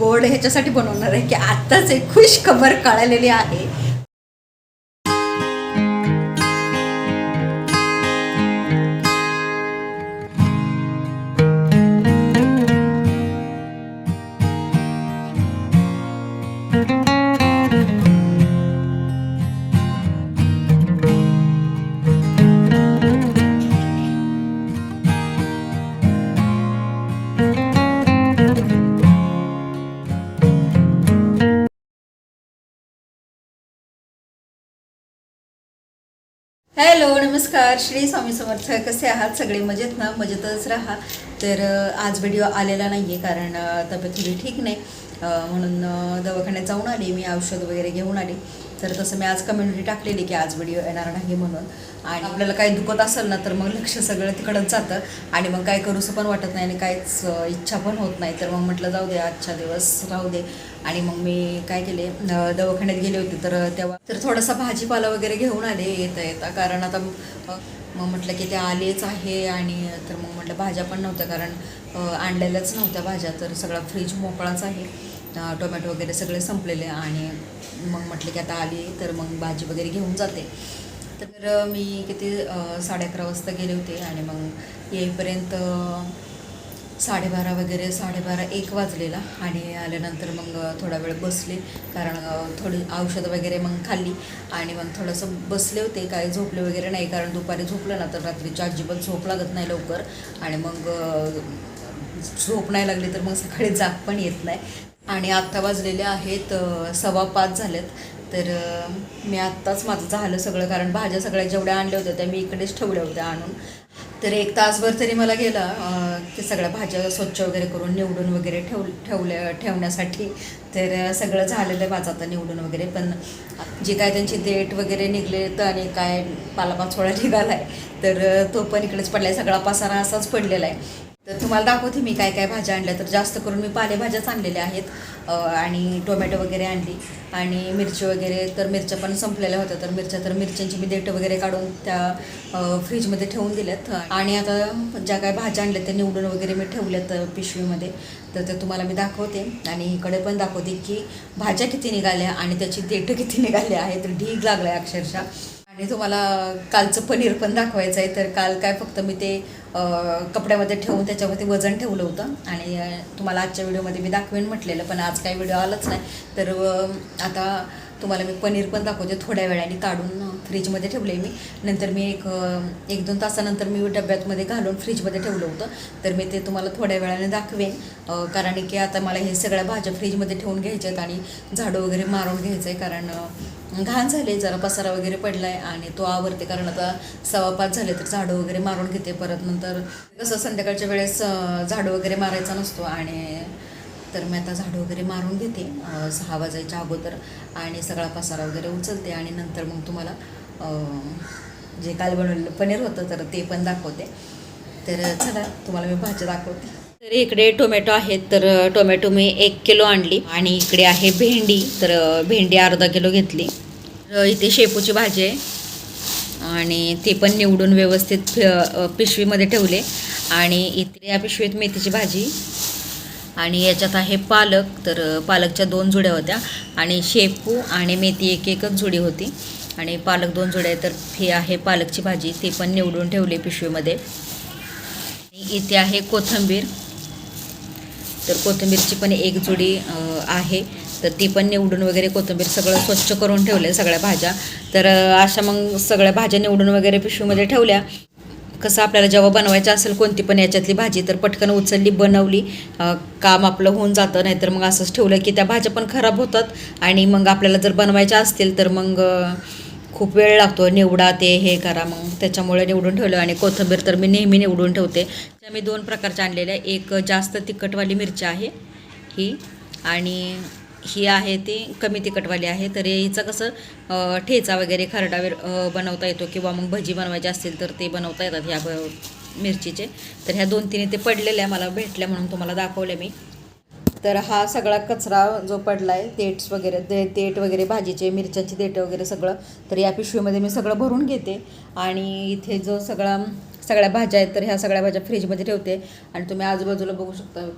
गोड ह्याच्यासाठी बनवणार आहे की आत्ताच एक खुश खबर कळालेली आहे. हॅलो नमस्कार. श्री स्वामी समर्थ. कसे आहात? सगळे मजेत ना? मजेतच राहा. तर आज व्हिडिओ आलेला नाही आहे कारण तब्येत थोडी ठीक नाही. म्हणून दवाखान्यात जाऊन आले. मी औषध वगैरे घेऊन आले. तर तसं मी आज कम्युनिटी टाकलेली की आज व्हिडिओ येणार नाही म्हणून. आणि आपल्याला काही दुखत असेल ना तर मग लक्ष सगळं तिकडंच जातं. आणि मग काय करूसं पण वाटत नाही आणि काहीच इच्छा पण होत नाही. तर मग म्हटलं जाऊ दे आजच्या दिवस राहू दे. आणि मग मी काय केले दवाखान्यात गेले होते तर तेव्हा तर थोडासा भाजीपाला वगैरे घेऊन आले येता येता. कारण आता मग म्हटलं की ते आलेच आहे आणि तर मग म्हटलं भाज्या पण नव्हत्या कारण आणलेल्याच नव्हत्या भाज्या तर सगळा फ्रीज मोकळाच आहे. टोमॅटो वगैरे सगळे संपलेले आणि मग म्हटलं की आता आली तर मग भाजी वगैरे घेऊन जाते. तर मी किती साडे अकरा वाजता गेले होते आणि मग येईपर्यंत साडेबारा वगैरे साडेबारा एक वाजलेला आणि आल्यानंतर मग थोडा वेळ बसले कारण थोडी औषधं वगैरे मग खाल्ली आणि मग थोडंसं बसले होते काय झोपले वगैरे नाही कारण दुपारी झोपलं ना तर रात्रीची अजिबात झोप लागत नाही लवकर आणि मग झोप नाही लागली तर मग सकाळी जाग पण येत नाही. आणि आत्ता वाजलेले आहेत सव्वा पाच झालेत. तर मी आत्ताच माझं झालं सगळं कारण भाज्या सगळ्या जेवढ्या आणल्या होत्या त्या मी इकडेच ठेवल्या होत्या आणून. तर एक तासभर तरी मला गेला ते सगळ्या भाज्या स्वच्छ वगैरे करून निवडून वगैरे ठेव ठेवल्या ठेवण्यासाठी तर सगळं झालेलं आहे माझं आता निवडून वगैरे. पण जे काय त्यांची डेट वगैरे निघले तर आणि काय पालापाचोळा निघाला आहे तर तो पण इकडेच पडला आहे सगळा पसारा असाच पडलेला आहे. तर तुम्हाला दाखवते मी काय काय भाज्या आणल्या. तर जास्त करून मी पालेभाज्याच आणलेल्या आहेत. आणि टोमॅटो वगैरे आणली. आणि मिरची वगैरे तर मिरच्या पण संपलेल्या होत्या. तर मिरच्या तर मिरच्यांची मी देठं वगैरे काढून त्या फ्रीजमध्ये ठेवून दिल्यात. आणि आता ज्या काय भाज्या आणल्या त्या निवडून वगैरे मी ठेवल्यात पिशवीमध्ये. तर ते तुम्हाला मी दाखवते. आणि इकडे पण दाखवते की भाज्या किती निघाल्या आणि त्याची देठं किती निघाल्या आहेत. ढीग लागला आहे अक्षरशः. आणि तुम्हाला कालचं पनीर पण दाखवायचं आहे तर काल काय फक्त मी ते कपड्यामध्ये ठेवून त्याच्यावरती वजन ठेवलं होतं. आणि तुम्हाला आजच्या व्हिडिओमध्ये मी दाखवेन म्हटलेलं पण आज काही व्हिडिओ आलाच नाही. तर आता तुम्हाला मी पनीर पण दाखवते थोड्या वेळाने काढून फ्रीजमध्ये ठेवले मी. नंतर मी एक एक दोन तासानंतर मी डब्यातमध्ये घालून फ्रीजमध्ये ठेवलं होतं. तर मी ते तुम्हाला थोड्या वेळाने दाखवेन कारण की आता मला हे सगळ्या भाज्या फ्रीजमध्ये ठेवून घ्यायच्या आहेत आणि झाडं वगैरे मारून घ्यायचं आहे कारण घाण झाले जरा पसारा वगैरे पडलाय आणि तो आवरते कारण आता सवा पाच झाले तर झाडं वगैरे मारून घेते परत नंतर. कसं संध्याकाळच्या वेळेस झाडं वगैरे मारायचा नसतो आणि तर मी आता झाडं वगैरे मारून घेते सहा वाजायच्या अगोदर आणि सगळा पसारा वगैरे उचलते आणि नंतर मग तुम्हाला जे काल बनवलेलं पनीर होतं तर ते पण दाखवते. तर चला तुम्हाला मी भाज्या दाखवते. तर इकडे टोमॅटो आहेत तर टोमॅटो मी एक किलो आणली आणि इकडे आहे भेंडी तर भेंडी अर्धा किलो घेतली. इथे शेपूची भाजी आहे आणि ती पण निवडून व्यवस्थित पिशवीमध्ये ठेवले आणि इथे या पिशवीत मेथीची भाजी आणि याच्यात आहे पालक तर पालकच्या दोन जुड्या होत्या आणि शेपू आणि मेथी एक एकच जुडी होती आणि पालक दोन जुड्या तर हे आहे पालकची भाजी ती पण निवडून ठेवली पिशवीमध्ये. इथे आहे कोथिंबीर तर कोथिंबीरची पण एक जुडी आहे. तर ती पण निवडून वगैरे कोथिंबीर सगळं स्वच्छ करून ठेवलं सगळ्या भाज्या. तर अशा मग सगळ्या भाज्या निवडून वगैरे पिशवीमध्ये ठेवल्या. कसं आपल्याला जेव्हा बनवायचं असेल कोणती पण याच्यातली भाजी तर पटकन उचलली बनवली. काम आपलं होऊन जातं नाहीतर मग असंच ठेवलं की त्या भाज्या पण खराब होतात. आणि मग आपल्याला जर बनवायच्या असतील तर मग खूप वेळ लागतो निवडा ते हे करा मग. त्याच्यामुळे निवडून ठेवलं आणि कोथिंबीर तर मी नेहमी निवडून ठेवते. त्या मी दोन प्रकारच्या आणलेल्या एक जास्त तिखटवाली मिरची आहे ही आणि ही आहे ती कमी तिखटवाली आहे. तर हिचं कसं ठेचा वगैरे खरडावर बनवता येतो किंवा मग भजी बनवायची असतील तर ते बनवता येतात ह्या मिरचीचे. तर ह्या दोन तिन्ही ते पडलेल्या मला भेटल्या म्हणून तुम्हाला दाखवल्या मी. तर हा सगळा कचरा जो पडला आहे देट्स वगैरे दे देठ वगैरे भाजीचे मिरच्याची देठं वगैरे सगळं तर या पिशवीमध्ये मी सगळं भरून घेते. आणि इथे जो सगळा सगळ्या भाज्या आहेत तर ह्या सगळ्या भाज्या फ्रीजमध्ये ठेवते. आणि तुम्ही आजूबाजूला बघू शकता.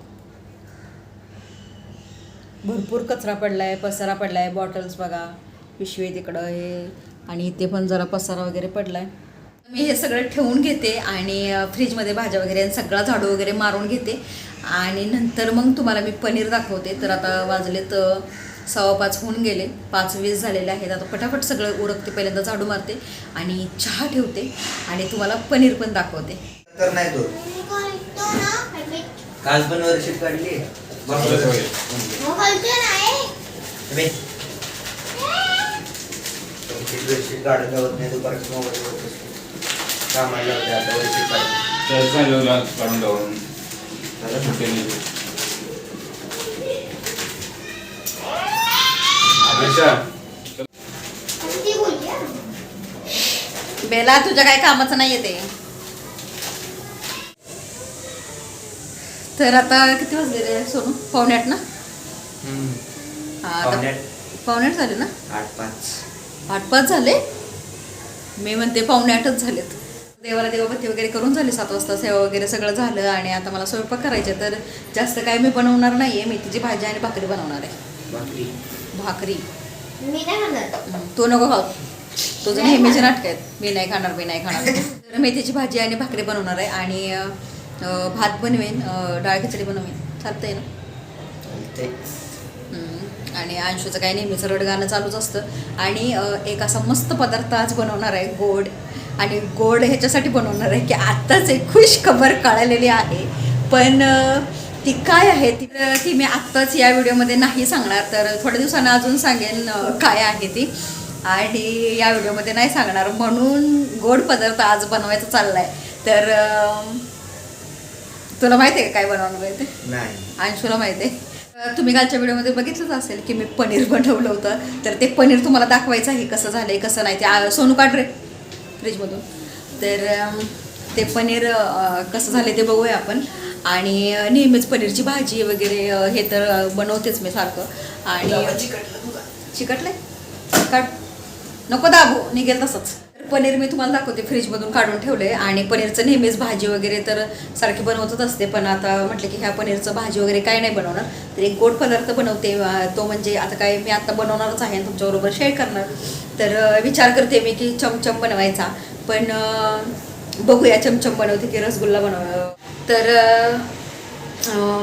भरपूर कचरा पडला आहे पसारा पडला आहे बॉटल्स बघा पिशवी तिकडं हे. आणि इथे पण जरा पसारा वगैरे पडला आहे मी हे सगळं ठेवून घेते आणि फ्रीजमध्ये भाज्या वगैरे आणि सगळा झाडू वगैरे मारून घेते. आणि नंतर मग तुम्हाला मी पनीर दाखवते. तर आता वाजलेत अ, सव्वा पाच होऊन गेले. पाच वीस झालेले आहेत. आता पटापट सगळं उरकते. पहिल्यांदा झाडू मारते आणि चहा ठेवते आणि तुम्हाला पनीर पण दाखवते. तर नाही तो. काल पण वर्षीत काढली. बेला तुझ्या काय कामाचं नाही येते तर आता किती वाजले रे सोनू? पावणे आठ ना? हम्म. हा, आता पावणे आठ. पावणे आठ झाले ना? आठ पाच. आठ पाच झाले? मी म्हणते पावणे आठच झालेत. देवाला देवाबत्ती वगैरे करून झाली सात वाजता सेवा वगैरे सगळं झालं आणि आता मला स्वयंपाक करायचे तर जास्त काय मी बनवणार नाही आहे मेथीची भाजी आणि भाकरी बनवणार आहे. भाकरी. भाकरी. मी नाही हं, तू नको खाऊ. तुझं नेहमीचे नाटक आहेत. मी नाही खाणार मी नाही खाणार. तर मेथीची भाजी आणि भाकरी बनवणार आहे आणि भात बनवेन डाळ खिचडी बनवेन. चालतंय ना. आणि अंशूचं काय नेहमीचं रडगाणं चालूच असतं. आणि एक असा मस्त पदार्थ आज बनवणार आहे गोड. आणि गोड ह्याच्यासाठी बनवणार आहे की आत्ताच एक खुश खबर कळालेली आहे. पण ती काय आहे ती ती मी आत्ताच या व्हिडिओमध्ये नाही सांगणार तर थोड्या दिवसानं अजून सांगेन काय आहे ती. आणि या व्हिडिओमध्ये नाही सांगणार म्हणून गोड पदार्थ आज बनवायचा चाललाय. तर अ, तुला माहिती आहे काय बनवणार आहे ते? नाही. अंशूला माहिती आहे? तुम्ही कालच्या व्हिडिओमध्ये बघितलंच असेल की मी पनीर बनवलं होतं. तर ते पनीर तुम्हाला दाखवायचं आहे कसं झालंय कसं नाही ते. सोनू काढ रे फ्रीजमधून. तर ते पनीर कसं झालं ते बघूया आपण. आणि नेहमीच पनीरची भाजी वगैरे हे तर बनवतेच मी सारखं. आणि चिकटलंय? काढ. नको दाबू निघेल तसंच. पनीर मी तुम्हाला दाखवते फ्रीजमधून काढून ठेवले आणि पनीरचं नेहमीच भाजी वगैरे तर सारखी बनवतच असते पण आता म्हटलं की ह्या पनीरचं भाजी वगैरे काय नाही बनवणार. तर एक गोड पदार्थ बनवते तो म्हणजे आता काय मी आता बनवणारच आहे आणि तुमच्याबरोबर शेअर करणार. तर विचार करते मी की चमचम बनवायचा. पण बघूया चमचम बनवते की रसगुल्ला बनव तर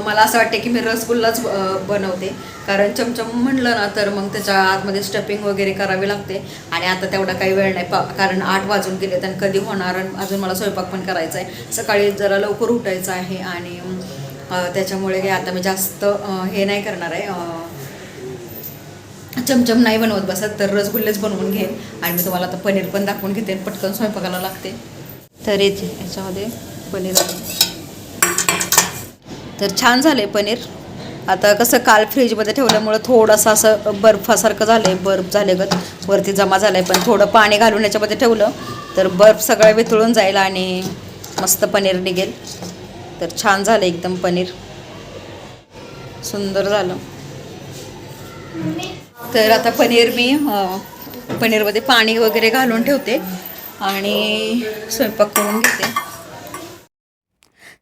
मला असं वाटते की मी रसगुल्लाच बनवते. कारण चमचम म्हणलं ना तर मग त्याच्या आतमध्ये स्टफिंग वगैरे करावी लागते. आणि आता तेवढा काही वेळ नाही पा कारण आठ वाजून गेले तर कधी होणार आणि अजून मला स्वयंपाक पण करायचा आहे सकाळी जरा लवकर उठायचं आहे आणि त्याच्यामुळे आता मी जास्त हे नाही करणार आहे. चमचम नाही बनवत बसत तर रसगुल्लेच बनवून घेईन. आणि मी तुम्हाला आता पनीर पण दाखवून घेते पटकन स्वयंपाकाला लागते. तर येते याच्यामध्ये पनीर आहे तर छान झालं आहे पनीर. आता कसं काल फ्रीजमध्ये ठेवल्यामुळं थोडंसं असं बर्फासारखं झालं आहे बर्फ झाले गत वरती जमा झालं आहे पण थोडं पाणी घालून याच्यामध्ये ठेवलं. तर बर्फ सगळं वितळून जाईल आणि मस्त पनीर निघेल. तर छान झालं एकदम पनीर. सुंदर झालं. तर आता पनीर मी पनीरमध्ये पाणी वगैरे घालून ठेवते आणि स्वयंपाक करून घेते.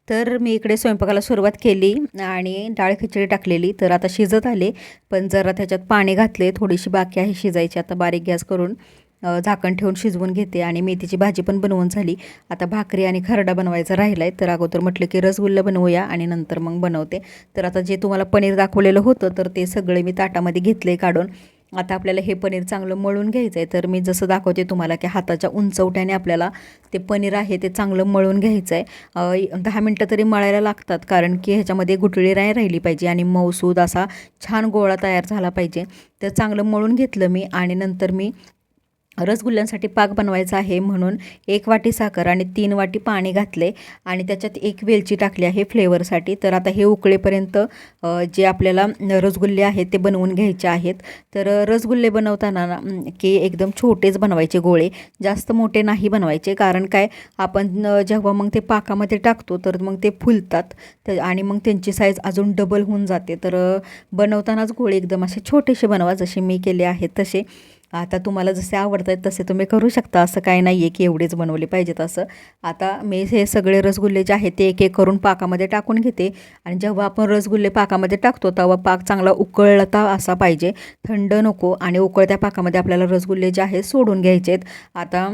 तर मी इकडे स्वयंपाकाला सुरुवात केली आणि डाळ खिचडी टाकलेली तर आता शिजत आले. पण जरा त्याच्यात पाणी घातले थोडीशी बाकी आहे शिजायची. आता बारीक गॅस करून झाकण ठेवून शिजवून घेते आणि मेथीची भाजी पण बनवून झाली. आता भाकरी आणि खरडा बनवायचा राहिला आहे तर अगोदर म्हटलं की रसगुल्ला बनवूया आणि नंतर मग बनवते. तर आता जे तुम्हाला पनीर दाखवलेलं होतं तर ते सगळे मी ताटामध्ये घेतले काढून. आता आपल्याला हे पनीर चांगलं मळून घ्यायचं आहे तर मी जसं दाखवते तुम्हाला की हाताच्या उंचवट्याने आपल्याला ते पनीर आहे ते चांगलं मळून घ्यायचं आहे दहा मिनटं तरी मळायला लागतात कारण की ह्याच्यामध्ये गुटळी राय राहिली पाहिजे आणि मऊसूद असा छान गोळा तयार झाला पाहिजे. तर चांगलं मळून घेतलं मी आणि नंतर मी रसगुल्ल्यांसाठी पाक बनवायचा आहे म्हणून एक वाटी साखर आणि तीन वाटी पाणी घातले आणि त्याच्यात एक वेलची टाकली आहे फ्लेवरसाठी. तर आता हे उकळेपर्यंत जे आपल्याला रसगुल्ले आहेत ते बनवून घ्यायचे आहेत. तर रसगुल्ले बनवताना की एकदम छोटेच बनवायचे गोळे जास्त मोठे नाही बनवायचे. कारण काय आपण जेव्हा मग ते पाकामध्ये टाकतो तर मग ते फुलतात. तर आणि मग त्यांची साईज अजून डबल होऊन जाते. तर बनवतानाच गोळे एकदम असे छोटेसे बनवा जसे मी केले आहेत तसे. आता तुम्हाला जसे आवडत आहेत तसे तुम्ही करू शकता. असं काही नाही आहे की एवढेच बनवले पाहिजेत असं. आता मी हे सगळे रसगुल्ले जे आहेत ते एक एक करून पाकामध्ये टाकून घेते. आणि जेव्हा आपण रसगुल्ले पाकामध्ये टाकतो तेव्हा पाक चांगला उकळता असा पाहिजे. थंड नको आणि उकळत्या पाकामध्ये आपल्याला रसगुल्ले जे आहेत सोडून घ्यायचे आहेत. आता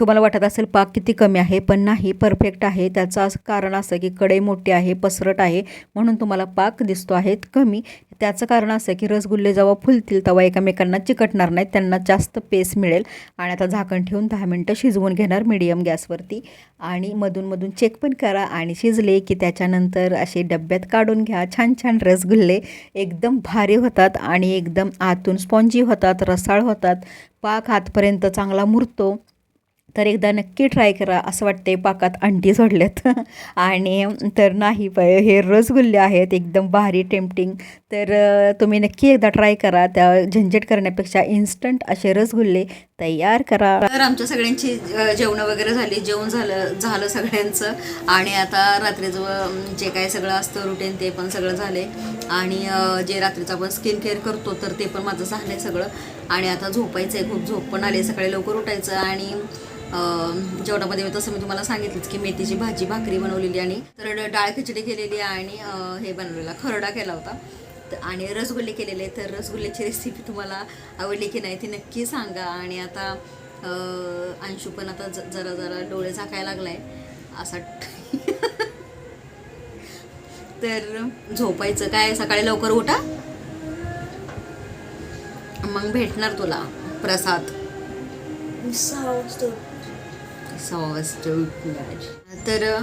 तुम्हाला वाटत असेल पाक किती कमी आहे पण नाही परफेक्ट आहे. त्याचं असं कारण असं की कडे मोठी आहे पसरट आहे म्हणून तुम्हाला पाक दिसतो आहे कमी. त्याचं कारण असं की रसगुल्ले जेव्हा फुलतील तेव्हा एकमेकांना चिकटणार नाहीत त्यांना जास्त पेस मिळेल. आणि आता झाकण ठेवून दहा मिनटं शिजवून घेणार मिडियम गॅसवरती आणि मधून चेक पण करा आणि शिजले की त्याच्यानंतर असे डब्यात काढून घ्या. छान छान रसगुल्ले एकदम भारी होतात आणि एकदम आतून स्पॉन्जी होतात रसाळ होतात. पाक हातपर्यंत चांगला मुरतो. तर एकदा नक्की ट्राय करा असं वाटते पाकात अंडी सोडल्यात. आणि तर नाही प हे रसगुल्ले आहेत एकदम भारी टेम्पटिंग तर तुम्ही नक्की एकदा ट्राय करा त्या झंझट करण्यापेक्षा इन्स्टंट असे रसगुल्ले तयार करा. तर आमच्या सगळ्यांची जेवणं वगैरे झाली जेवण झालं झालं सगळ्यांचं. आणि आता रात्रीचं जे काय सगळं असतं रुटीन ते पण सगळं झाले आणि जे रात्रीचं आपण स्किन केअर करतो तर ते पण माझं झालं आहे सगळं. आणि आता झोपायचं आहे खूप झोप पण आली सकाळी लवकर उठायचं आणि जेवणामध्ये मी तसं मी तुम्हाला सांगितलंच की मेथीची भाजी भाकरी बनवलेली आणि तर डाळ खिचडी केलेली आणि हे बनवलेला खरडा केला होता. आणि रसगुल्ले केलेले तर रसगुल्ल्याची रेसिपी तुम्हाला आवडली की नाही ती नक्की सांगा. आणि आता अंशू पण आता ज- जरा जरा डोळे झाकायला लागलाय. असा तर झोपायचं. काय सकाळी लवकर उठा? मग भेटणार तुला प्रसाद. सहा वाजता. तर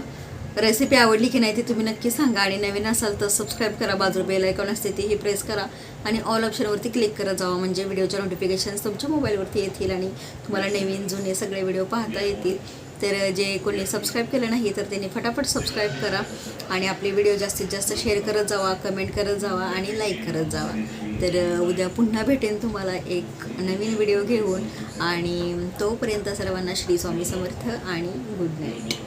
रेसिपी आवडली की नाही ती तुम्ही नक्की सांगा आणि नवीन असाल तर सबस्क्राईब करा बाजूला बेल आयकॉन असते तीही प्रेस करा आणि ऑल ऑप्शनवरती क्लिक करत जावा. म्हणजे व्हिडिओच्या नोटिफिकेशन्स तुमच्या मोबाईलवरती येतील आणि तुम्हाला नवीन जुने सगळे व्हिडिओ पाहता येतील. तर जे कोणी सबस्क्राईब केलं नाही तर त्यांनी फटाफट सबस्क्राईब करा आणि आपले व्हिडिओ जास्तीत जास्त शेअर करत जावा कमेंट करत जावा आणि लाईक करत जावा. तर उद्या पुन्हा भेटेन तुम्हाला एक नवीन व्हिडिओ घेऊन. आणि तोपर्यंत सर्वांना श्री स्वामी समर्थ आणि गुड नाईट